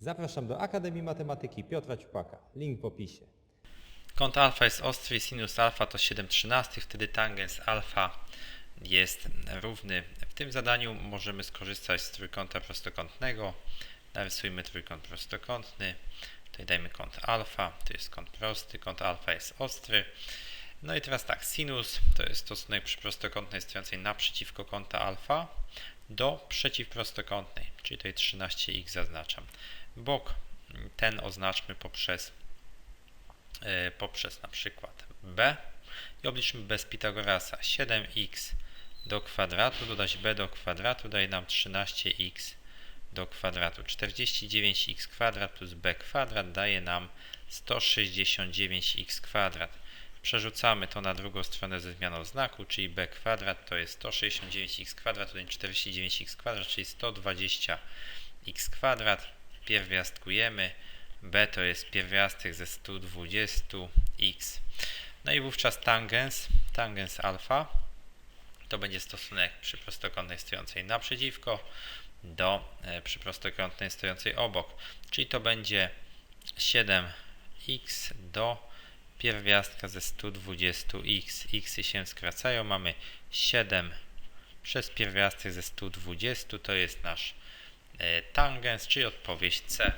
Zapraszam do Akademii Matematyki Piotra Ciupaka. Link w opisie. Kąt alfa jest ostry i sinus alfa to 7,13, wtedy tangens alfa jest równy. W tym zadaniu możemy skorzystać z trójkąta prostokątnego. Narysujmy trójkąt prostokątny. Tutaj dajmy kąt alfa, to jest kąt prosty, kąt alfa jest ostry. No i teraz tak, sinus to jest stosunek przy prostokątnej stojącej naprzeciwko kąta alfa do przeciwprostokątnej, czyli tutaj 13x zaznaczam. Bok ten oznaczmy poprzez e, poprzez na przykład b i obliczmy b z Pitagorasa. 7x do kwadratu dodać b do kwadratu daje nam 13x do kwadratu. 49x kwadrat plus b kwadrat daje nam 169x kwadrat. Przerzucamy to na drugą stronę ze zmianą znaku, czyli b kwadrat to jest 169x kwadrat, tutaj 49x kwadrat, czyli 120x kwadrat. Pierwiastkujemy. b to jest pierwiastek ze 120x. No i wówczas tangens, tangens alfa to będzie stosunek przy prostokątnej stojącej naprzeciwko do e, przy prostokątnej stojącej obok. Czyli to będzie 7x do pierwiastka ze 120x. x się skracają. Mamy 7 przez pierwiastek ze 120 to jest nasz e, tangens, czyli odpowiedź C.